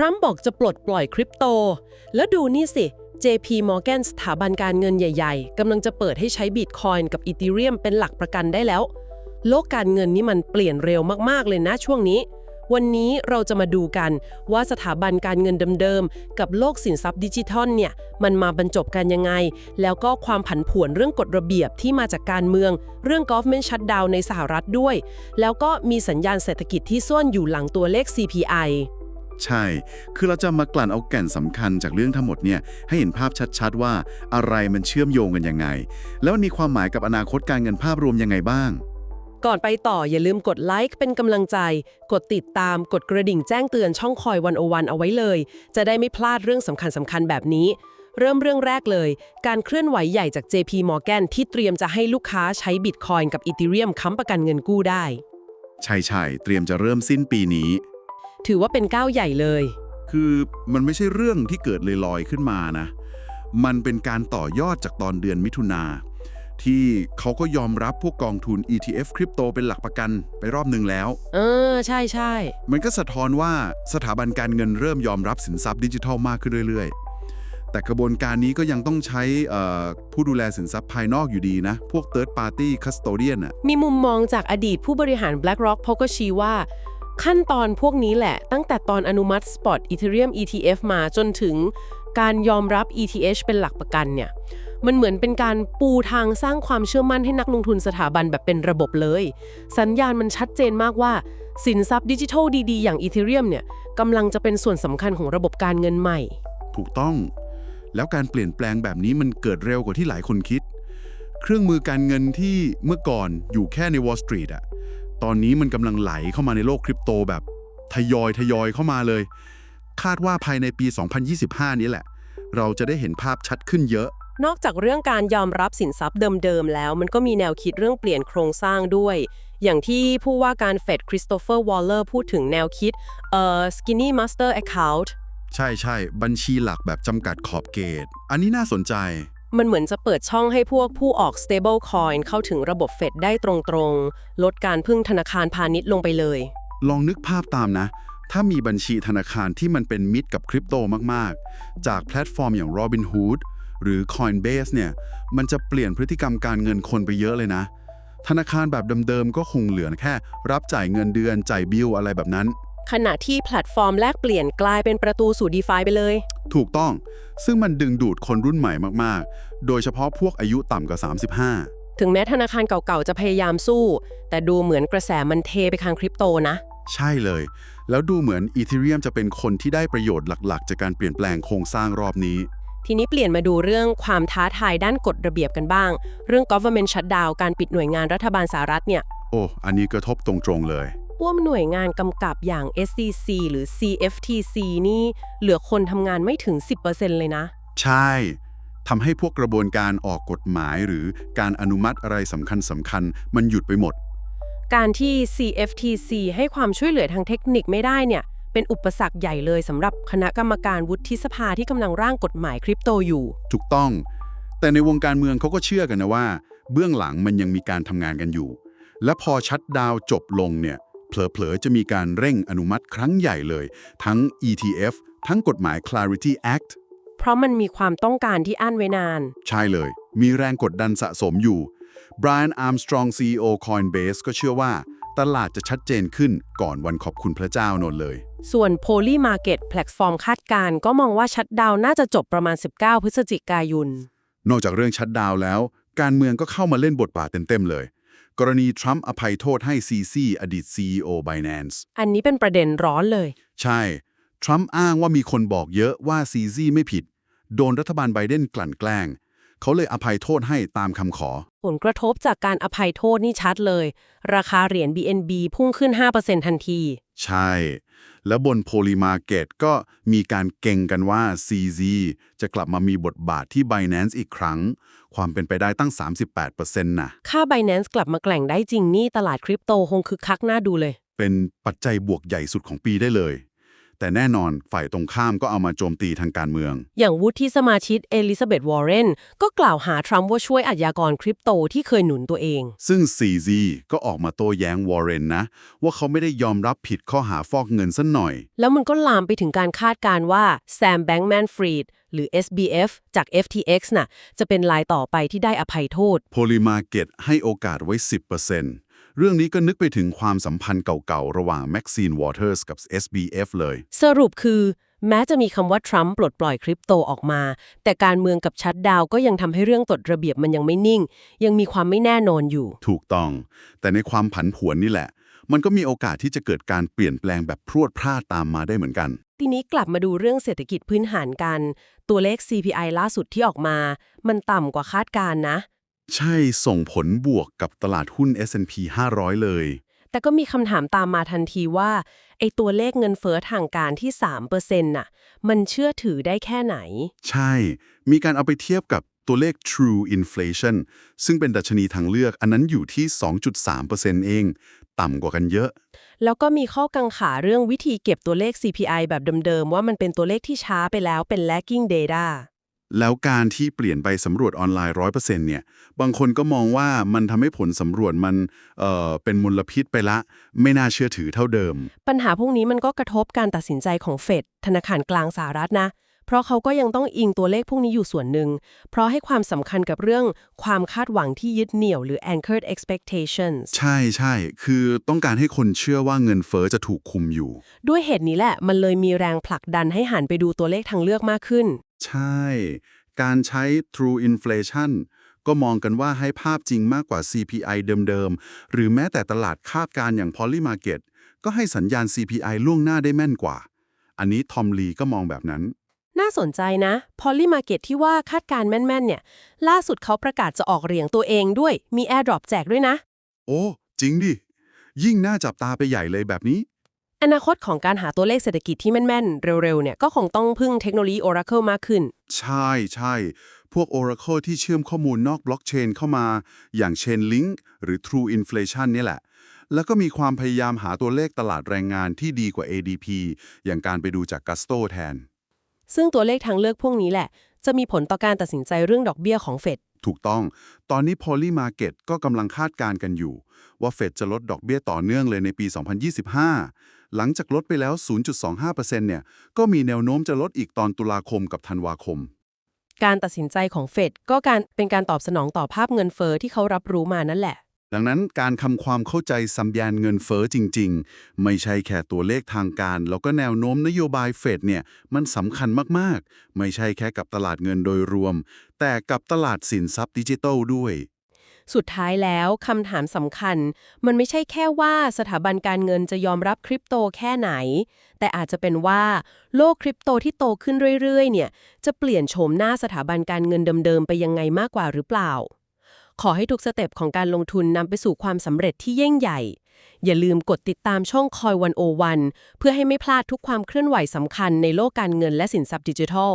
รัมป์บอกจะปลดปล่อยคริปโต แล้วดูนี่สิ JP Morgan สถาบันการเงินใหญ่ๆกำลังจะเปิดให้ใช้บิตคอยน์กับอี h เรียมเป็นหลักประกันได้แล้ว โลกการเงินนี่มันเปลี่ยนเร็วมากๆเลยนะช่วงนี้ วันนี้เราจะมาดูกันว่าสถาบันการเงินเดิมๆ กับโลกสินทรัพย์ดิจิทัลเนี่ยมันมาบรรจบกันยังไง แล้วก็ความผันผวนเรื่องกฎระเบียบที่มาจากการเมือง เรื่อง government shutdown ในสหรัฐด้วย แล้วก็มีสัญญาณเศรษฐกิจที่ซ่อนอยู่หลังตัวเลข CPI ใช่ คือเราจะมากลั่นเอาแก่นสำคัญจากเรื่องทั้งหมดเนี่ยให้เห็นภาพชัดๆ ว่าอะไรมันเชื่อมโยงกันยังไง แล้วมันมีความหมายกับอนาคตการเงินภาพรวมยังไงบ้าง ก่อนไปต่ออย่าลืมกดไลค์เป็นกำลังใจ กดติดตามกดกระดิ่งแจ้งเตือนช่องคอยวันโอวันเอาไว้เลย จะได้ไม่พลาดเรื่องสำคัญสำคัญแบบนี้เริ่มเรื่องแรกเลย การเคลื่อนไหวใหญ่จาก JP Morgan ที่เตรียมจะให้ลูกค้าใช้บิตคอยน์กับอี h เรียมค้ำประกันเงินกู้ได้ ใช่ๆเตรียมจะเริ่มสิ้นปีนี้ ถือว่าเป็นก้าวใหญ่เลย คือมันไม่ใช่เรื่องที่เกิดลอยๆขึ้นมานะ มันเป็นการต่อยอดจากตอนเดือนมิถุนาที่เขาก็ยอมรับพวกกองทุน ETF คริปโตเป็นหลักประกันไปรอบหนึ่งแล้ว เออ ใช่ใช่ มันก็สะท้อนว่าสถาบันการเงินเริ่มยอมรับสินทรัพย์ดิจิทัลมากขึ้นเรื่อย ๆ แต่กระบวนการนี้ก็ยังต้องใช้เอ่อผู้ดูแลสินทรัพย์ภายนอกอยู่ดีนะ พวก third party custodian อะมีมุมมองจากอดีตผู้บริหาร BlackRock เขาก็ชี้ว่า ขั้นตอนพวกนี้แหละ ตั้งแต่ตอนอนุมัติ Spot Ethereum ETF มาจนถึงการยอมรับ ETH เป็นหลักประกันเนี่ยมันเหมือนเป็นการปูทางสร้างความเชื่อมั่นให้นักลงทุนสถาบันแบบเป็นระบบเลย สัญญาณมันชัดเจนมากว่า สินทรัพย์ดิจิทัลดีๆ อย่าง Ethereum เนี่ยกำลังจะเป็นส่วนสำคัญของระบบการเงินใหม่ ถูกต้อง แล้วการเปลี่ยนแปลงแบบนี้มันเกิดเร็วกว่าที่หลายคนคิด เครื่องมือการเงินที่เมื่อก่อนอยู่แค่ใน Wall Street อะ ตอนนี้มันกำลังไหลเข้ามาในโลกคริปโตแบบทยอยทยอยเข้ามาเลย คาดว่าภายในปี 2025 นี้แหละ เราจะได้เห็นภาพชัดขึ้นเยอะ นอกจากเรื่องการยอมรับสินทรัพย์เดิมๆแล้ว มันก็มีแนวคิดเรื่องเปลี่ยนโครงสร้างด้วย อย่างที่ผู้ว่าการเฟดคริสโตเฟอร์วอลเลอร์พูดถึงแนวคิดเอ่อ skinny master account ใช่ใช่บัญชีหลักแบบจำกัดขอบเขตอันนี้น่าสนใจ มันเหมือนจะเปิดช่องให้พวกผู้ออก stable coin เข้าถึงระบบเฟดได้ตรงๆ ลดการพึ่งธนาคารพาณิชย์ลงไปเลย ลองนึกภาพตามนะ ถ้ามีบัญชีธนาคารที่มันเป็นมิตรกับคริปโตมากๆ จากแพลตฟอร์มอย่าง Robinhood หรือ Coinbase เนี่ย มันจะเปลี่ยนพฤติกรรมการเงินคนไปเยอะเลยนะ ธนาคารแบบเดิมๆ ก็คงเหลือแค่ รับจ่ายเงินเดือนจ่ายบิลอะไรแบบนั้น ขณะที่แพลตฟอร์มแลกเปลี่ยนกลายเป็นประตูสู่ DeFi ไปเลย ถูกต้อง ซึ่งมันดึงดูดคนรุ่นใหม่มาก ๆ โดยเฉพาะพวกอายุต่ำกว่า 35 ถึงแม้ธนาคารเก่าๆ จะพยายามสู้ แต่ดูเหมือนกระแสมันเทไปทางคริปโตนะ ใช่เลย แล้วดูเหมือนอีเทเรียมจะเป็นคนที่ได้ประโยชน์หลัก ๆ จากการเปลี่ยนแปลงโครงสร้างรอบนี้ ทีนี้เปลี่ยนมาดูเรื่องความท้าทายด้านกฎระเบียบกันบ้าง เรื่อง government shutdown การปิดหน่วยงานรัฐบาลสหรัฐเนี่ย โอ้ อันนี้กระทบตรงๆเลย พวกหน่วยงานกำกับอย่าง SEC หรือ CFTC นี่เหลือคนทำงานไม่ถึง 10%เลยนะ ใช่ทำให้พวกกระบวนการออกกฎหมายหรือการอนุมัติอะไรสำคัญสำคัญๆมันหยุดไปหมด การที่ CFTC ให้ความช่วยเหลือทางเทคนิคไม่ได้เนี่ย เป็นอุปสรรคใหญ่เลยสำหรับคณะกรรมการวุฒิสภาที่กำลังร่างกฎหมายคริปโตอยู่ ถูกต้อง แต่ในวงการเมืองเขาก็เชื่อกันนะว่า เบื้องหลังมันยังมีการทำงานกันอยู่ และพอชัดดาวน์จบลงเนี่ย เผลอๆ จะมีการเร่งอนุมัติครั้งใหญ่เลย ทั้ง ETF ทั้งกฎหมาย Clarity Act เพราะมันมีความต้องการที่อั้นไว้นาน ใช่เลย มีแรงกดดันสะสมอยู่ Brian Armstrong CEO Coinbase ก็เชื่อว่า ตลาดจะชัดเจนขึ้นก่อนวันขอบคุณพระเจ้านนเลย ส่วน Poly Market แพลตฟอร์มคาดการณ์ก็มองว่าชัดดาวน์น่าจะจบประมาณ 19 พฤศจิกายน นอกจากเรื่องชัดดาวน์แล้ว การเมืองก็เข้ามาเล่นบทบาทเต็มๆเลย กรณีทรัมป์อภัยโทษให้ซีซีอดีต CEO Binance อันนี้เป็นประเด็นร้อนเลย ใช่ ทรัมป์อ้างว่ามีคนบอกเยอะว่าซีซีไม่ผิด โดนรัฐบาลไบเดนกลั่นแกล้ง เขาเลยอภัยโทษให้ตามคำขอ ผลกระทบจากการอภัยโทษนี่ชัดเลย ราคาเหรียญ BNB พุ่งขึ้น 5%ทันที ใช่ แล้วบนโพลีมาร์เก็ตก็มีการเก่งกันว่า CZ จะกลับมามีบทบาทที่ Binance อีกครั้ง ความเป็นไปได้ตั้ง 38%นะค่า Binance กลับมาแกล่งได้จริงนี่ตลาดคริปโตคงคึกคักน่าดูเลย เป็นปัจจัยบวกใหญ่สุดของปีได้เลย แต่แน่นอนฝ่ายตรงข้ามก็เอามาโจมตีทางการเมือง อย่างวุฒิสมาชิกเอลิซาเบธวอร์เรนก็กล่าวหาทรัมป์ว่าช่วยอาชญากรคริปโตที่เคยหนุนตัวเอง ซึ่ง 4Z ก็ออกมาโต้แย้งวอร์เรนนะ ว่าเขาไม่ได้ยอมรับผิดข้อหาฟอกเงินสันหน่อย แล้วมันก็ลามไปถึงการคาดการณ์ว่าแซมแบง k ์แมนฟรีดหรือ SBF จาก FTX น่ะจะเป็นรายต่อไปที่ได้อภัยโทษโพลีมาเก็ตให้โอกาสไว้ 10% เรื่องนี้ก็นึกไปถึงความสัมพันธ์เก่าๆ ระหว่างแม็กซีนวอเตอร์สกับ SBF เลย สรุปคือ แม้จะมีคำว่าทรัมป์ปลดปล่อยคริปโตออกมา แต่การเมืองกับชัดดาวน์ก็ยังทำให้เรื่องตดระเบียบมันยังไม่นิ่ง ยังมีความไม่แน่นอนอยู่ ถูกต้อง แต่ในความผันผวนนี่แหละ มันก็มีโอกาสที่จะเกิดการเปลี่ยนแปลงแบบพรวดพราดตามมาได้เหมือนกัน ทีนี้กลับมาดูเรื่องเศรษฐกิจพื้นฐานกัน ตัวเลข CPI ล่าสุดที่ออกมา มันต่ำกว่าคาดการณ์นะ ใช่ส่งผลบวกกับตลาดหุ้น S&P 500 เลย แต่ก็มีคำถามตามมาทันทีว่า ไอตัวเลขเงินเฟ้อทางการที่ 3%น่ะ มันเชื่อถือได้แค่ไหน ใช่ มีการเอาไปเทียบกับตัวเลข True Inflation ซึ่งเป็นดัชนีทางเลือกอันนั้นอยู่ที่ 2.3%เอง ต่ำกว่ากันเยอะ แล้วก็มีข้อกังขาเรื่องวิธีเก็บตัวเลข CPI แบบเดิมๆ ว่ามันเป็นตัวเลขที่ช้าไปแล้วเป็น lagging data แล้วการที่เปลี่ยนไปสำรวจออนไลน์100%เนี่ย บางคนก็มองว่ามันทำให้ผลสำรวจมันเอ่อเป็นมลพิษไปละ ไม่น่าเชื่อถือเท่าเดิม ปัญหาพวกนี้มันก็กระทบการตัดสินใจของเฟดธนาคารกลางสหรัฐนะ เพราะเขาก็ยังต้องอิงตัวเลขพวกนี้อยู่ส่วนหนึ่ง เพราะให้ความสำคัญกับเรื่องความคาดหวังที่ยึดเหนี่ยวหรือ anchored expectations ใช่ใช่คือต้องการให้คนเชื่อว่าเงินเฟอ้อจะถูกคุมอยู่ ด้วยเหตุนี้แหละมันเลยมีแรงผลักดันให้หันไปดูตัวเลขทางเลือกมากขึ้น ใช่ การใช้ True Inflation ก็มองกันว่าให้ภาพจริงมากกว่า CPI เดิมๆ หรือแม้แต่ตลาดคาดการณ์อย่าง Polymarket ก็ให้สัญญาณ CPI ล่วงหน้าได้แม่นกว่า อันนี้ทอมลีก็มองแบบนั้น น่าสนใจนะพอลลี่มาเก็ตที่ว่าคาดการณ์แม่นๆ เนี่ย ล่าสุดเขาประกาศจะออกเหรียญตัวเองด้วย มี AirDrop แจกด้วยนะ โอ้ จริงดิ ยิ่งน่าจับตาไปใหญ่เลยแบบนี้ อนาคตของการหาตัวเลขเศรษฐกิจที่แม่น ๆ เร็ว ๆ เนี่ย ก็คงต้องพึ่งเทคโนโลยี Oracle มากขึ้น ใช่ใช่ พวก Oracle ที่เชื่อมข้อมูลนอกบล็อกเชนเข้ามา อย่าง Chainlink หรือ True Inflation เนี่ยแหละ แล้วก็มีความพยายามหาตัวเลขตลาดแรงงานที่ดีกว่า ADP อย่างการไปดูจาก Gusto แทน ซึ่งตัวเลขทางเลือกพวกนี้แหละ จะมีผลต่อการตัดสินใจเรื่องดอกเบี้ยของเฟดถูกต้อง ตอนนี้ Poly Market ก็กำลังคาดการณ์กันอยู่ ว่าเฟดจะลดดอกเบี้ยต่อเนื่องเลยในปี 2025 หลังจากลดไปแล้ว 0.25%เนี่ย ก็มีแนวโน้มจะลดอีกตอนตุลาคมกับธันวาคม การตัดสินใจของเฟดก็การเป็นการตอบสนองต่อภาพเงินเฟอ้อที่เขารับรู้มานั่นแหละ ดังนั้นการทำความเข้าใจสัญญาณเงินเฟ้อจริง ๆ ไม่ใช่แค่ตัวเลขทางการ แล้วก็แนวโน้มนโยบายเฟดเนี่ยมันสำคัญมากๆ ไม่ใช่แค่กับตลาดเงินโดยรวม แต่กับตลาดสินทรัพย์ดิจิทัลด้วย สุดท้ายแล้วคำถามสำคัญ มันไม่ใช่แค่ว่าสถาบันการเงินจะยอมรับคริปโตแค่ไหน แต่อาจจะเป็นว่าโลกคริปโตที่โตขึ้นเรื่อยๆ เนี่ย จะเปลี่ยนโฉมหน้าสถาบันการเงินเดิมๆ ไปยังไงมากกว่าหรือเปล่า ขอให้ทุกสเต็ปของการลงทุนนำไปสู่ความสำเร็จที่ยิ่งใหญ่ อย่าลืมกดติดตามช่องคอยวันโอวันเพื่อให้ไม่พลาดทุกความเคลื่อนไหวสำคัญในโลกการเงินและสินทรัพย์ดิจิทัล